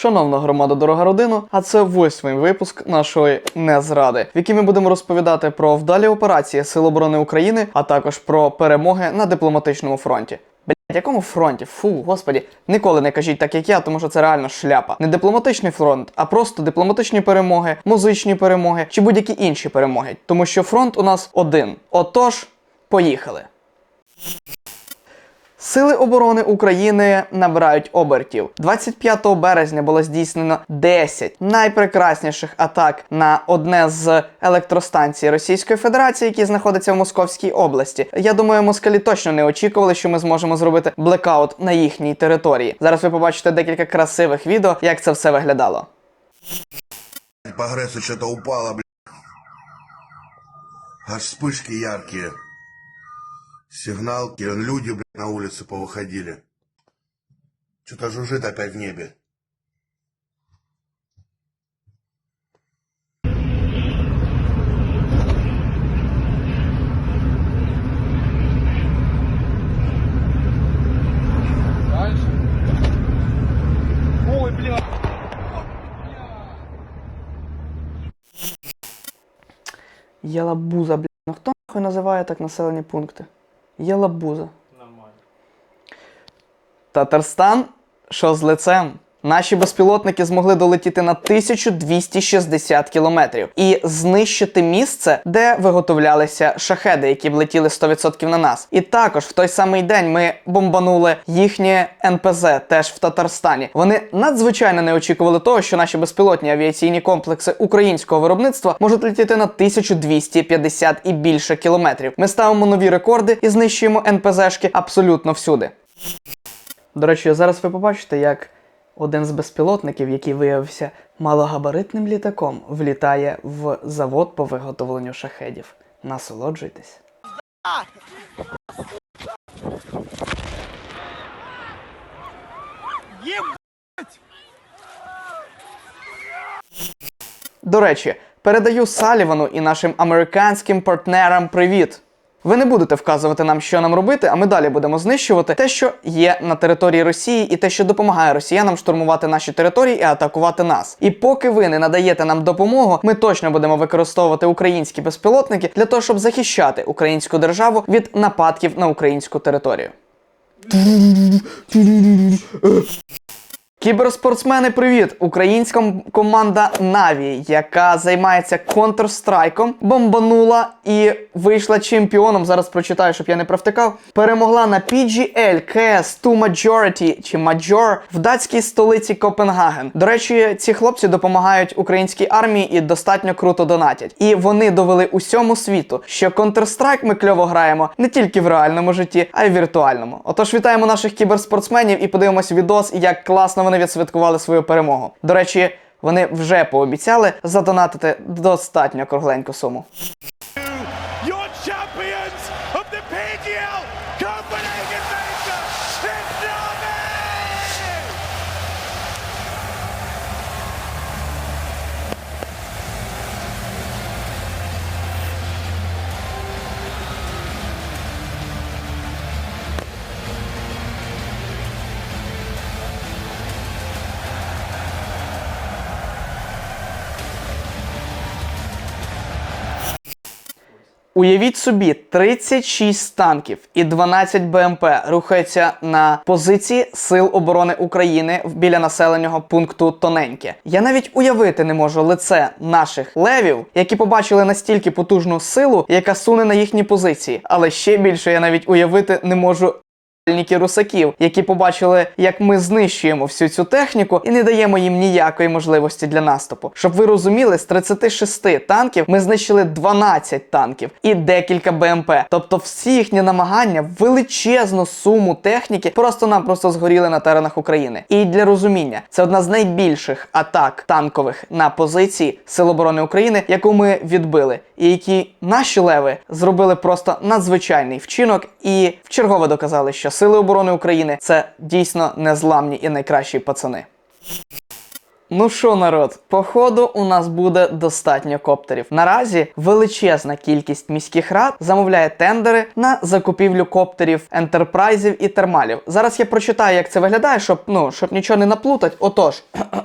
Шановна громада, дорога родина, а це восьмий випуск нашої незради, в якій ми будемо розповідати про вдалі операції Сил оборони України, а також про перемоги на дипломатичному фронті. Блять, якому фронті? Фу, господі, ніколи не кажіть так, як я, тому що це реально шляпа. Не дипломатичний фронт, а просто дипломатичні перемоги, музичні перемоги чи будь-які інші перемоги. Тому що фронт у нас один. Отож, поїхали. Сили оборони України набирають обертів. 25 березня було здійснено 10 найпрекрасніших атак на одне з електростанцій Російської Федерації, які знаходяться в Московській області. Я думаю, москалі точно не очікували, що ми зможемо зробити блекаут на їхній території. Зараз ви побачите декілька красивих відео, як це все виглядало. По Грессу что-то упало, бля. Аж вспышки яркие. Сигналки, вон люди, бля, на улице повыходили. Что-то жужжит опять в небе. Ой, бля. Ялабуза, бля. Ну хто нахуй називає так населені пункти? Ялабуза. Нормально. Татарстан, що з лицем? Наші безпілотники змогли долетіти на 1260 кілометрів і знищити місце, де виготовлялися шахеди, які б летіли 100% на нас. І також в той самий день ми бомбанули їхнє НПЗ, теж в Татарстані. Вони надзвичайно не очікували того, що наші безпілотні авіаційні комплекси українського виробництва можуть летіти на 1250 і більше кілометрів. Ми ставимо нові рекорди і знищуємо НПЗшки абсолютно всюди. До речі, зараз ви побачите, як один з безпілотників, який виявився малогабаритним літаком, влітає в завод по виготовленню шахедів. Насолоджуйтесь. До речі, передаю Салівану і нашим американським партнерам привіт. Ви не будете вказувати нам, що нам робити, а ми далі будемо знищувати те, що є на території Росії, і те, що допомагає росіянам штурмувати наші території і атакувати нас. І поки ви не надаєте нам допомогу, ми точно будемо використовувати українські безпілотники для того, щоб захищати українську державу від нападків на українську територію. Кіберспортсмени, привіт! Українська команда Наві, яка займається Counter-Strike, бомбанула і вийшла чемпіоном. Зараз прочитаю, щоб я не провтикав. Перемогла на PGL KS 2 Majority чи Major в датській столиці Копенгаген. До речі, ці хлопці допомагають українській армії і достатньо круто донатять. І вони довели усьому світу, що Counter-Strike ми кльово граємо не тільки в реальному житті, а й в віртуальному. Отож, вітаємо наших кіберспортсменів і подивимося відос, як класно вони відсвяткували свою перемогу. До речі, вони вже пообіцяли задонатити достатньо кругленьку суму. Your Уявіть собі, 36 танків і 12 БМП рухаються на позиції Сил оборони України біля населеного пункту Тоненьке. Я навіть уявити не можу лице наших левів, які побачили настільки потужну силу, яка суне на їхні позиції. Але ще більше я навіть уявити не можу русаків, які побачили, як ми знищуємо всю цю техніку і не даємо їм ніякої можливості для наступу. Щоб ви розуміли, з 36 танків ми знищили 12 танків і декілька БМП. Тобто всі їхні намагання, величезну суму техніки просто-напросто згоріли на теренах України. І для розуміння, це одна з найбільших атак танкових на позиції Сил оборони України, яку ми відбили, і які наші леви зробили просто надзвичайний вчинок і вчергове доказали, що Сили оборони України це дійсно незламні і найкращі пацани. Ну що, народ, походу, у нас буде достатньо коптерів. Наразі величезна кількість міських рад замовляє тендери на закупівлю коптерів, ентерпрайзів і термалів. Зараз я прочитаю, як це виглядає, щоб ну щоб нічого не наплутати. Отож,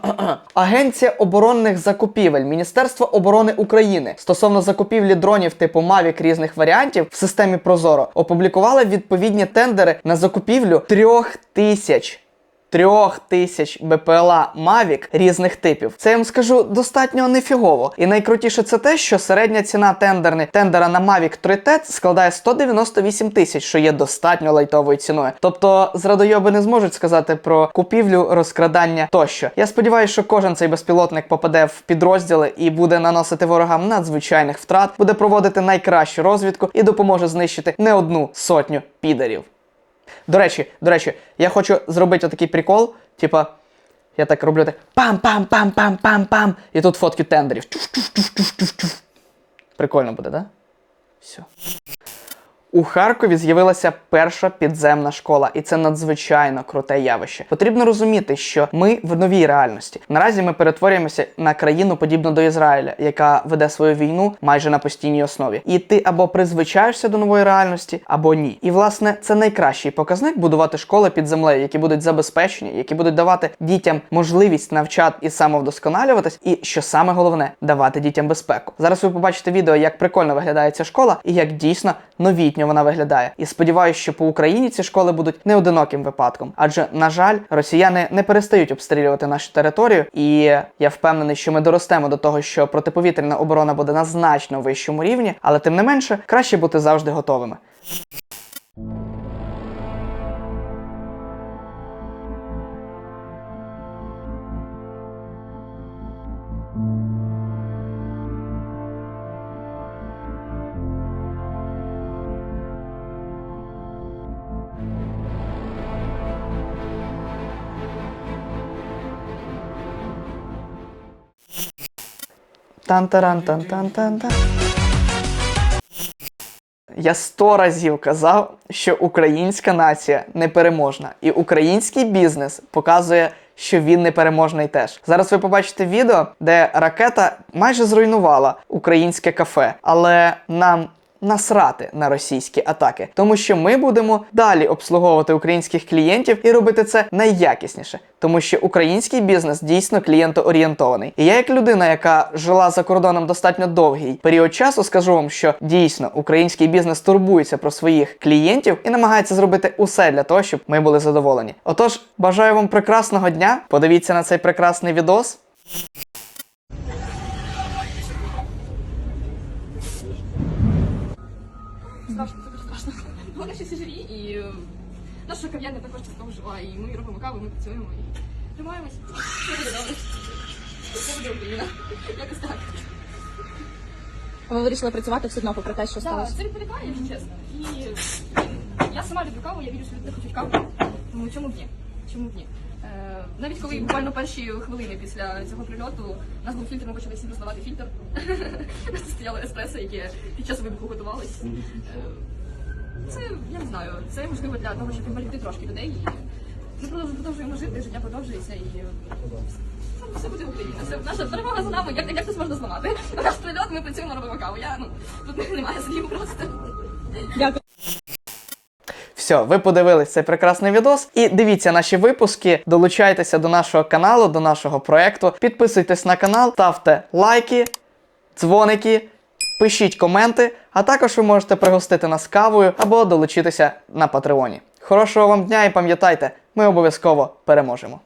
Агенція оборонних закупівель Міністерства оборони України стосовно закупівлі дронів типу Mavic різних варіантів в системі Прозоро опублікувала відповідні тендери на закупівлю трьох тисяч трьох тисяч БПЛА Mavic різних типів. Це я вам скажу достатньо нефігово. І найкрутіше це те, що середня ціна тендерни тендера на Mavic 3T складає 198 тисяч, що є достатньо лайтовою ціною. Тобто зрадойоби не зможуть сказати про купівлю, розкрадання тощо. Я сподіваюся, що кожен цей безпілотник попаде в підрозділи і буде наносити ворогам надзвичайних втрат, буде проводити найкращу розвідку і допоможе знищити не одну сотню підерів. До речі, до речі, я хочу зробити отакий прикол, типа. Я так роблю так пам-пам-пам-пам-пам-пам. І тут фотки тендерів. Прикольно буде, да? Все. У Харкові з'явилася перша підземна школа, і це надзвичайно круте явище. Потрібно розуміти, що ми в новій реальності. Наразі ми перетворюємося на країну подібну до Ізраїля, яка веде свою війну майже на постійній основі. І ти або призвичаєшся до нової реальності, або ні. І власне це найкращий показник будувати школи під землею, які будуть забезпечені, які будуть давати дітям можливість навчати і самовдосконалюватись, і що саме головне, давати дітям безпеку. Зараз ви побачите відео, як прикольно виглядає ця школа і як дійсно новітньо вона виглядає. І сподіваюся, що по Україні ці школи будуть не одиноким випадком. Адже, на жаль, росіяни не перестають обстрілювати нашу територію, і я впевнений, що ми доростемо до того, що протиповітряна оборона буде на значно вищому рівні, але тим не менше краще бути завжди готовими. Тан-таран-тан-тан-тан-тан. Я сто разів казав, що українська нація непереможна, і український бізнес показує, що він непереможний теж. Зараз ви побачите відео, де ракета майже зруйнувала українське кафе, але нам. Насрати на російські атаки, тому що ми будемо далі обслуговувати українських клієнтів і робити це найякісніше, тому що український бізнес дійсно клієнтоорієнтований. І я, як людина, яка жила за кордоном достатньо довгий період часу, скажу вам, що дійсно український бізнес турбується про своїх клієнтів і намагається зробити усе для того, щоб ми були задоволені. Отож, бажаю вам прекрасного дня. Подивіться на цей прекрасний відос. Дуже страшно. Вони ще всі живі і е, наша кав'ярня також частково жива. І ми робимо каву, ми працюємо і тримаємось. Все буде добре. Все буде Україна. Якось так. Ви вирішили працювати все одно попри те, що Так, сталося? це відволікає, якщо чесно. І я сама люблю каву, я вірю, що люди хочуть каву. Тому чому б ні? Чому б ні? Е, навіть коли буквально перші хвилини після цього прильоту у нас був фільтр, ми почали всім роздавати фільтр. Стояло еспресо, яке під час вибуху готувалось. Е, Це я не знаю, це можливо для того, щоб інвалідити трошки людей. І ми продовжуємо, продовжуємо жити, життя продовжується і е, все- все буде Україна. Все наша перемога за нами. Як, як це можна зламати? Наш прильот, ми працюємо, робимо каву. Я ну тут немає слів просто. Дякую. Все, ви подивились цей прекрасний відос. І дивіться наші випуски. Долучайтеся до нашого каналу, до нашого проекту. Підписуйтесь на канал, ставте лайки, дзвоники, пишіть коменти, а також ви можете пригостити нас кавою або долучитися на Патреоні. Хорошого вам дня і пам'ятайте, ми обов'язково переможемо.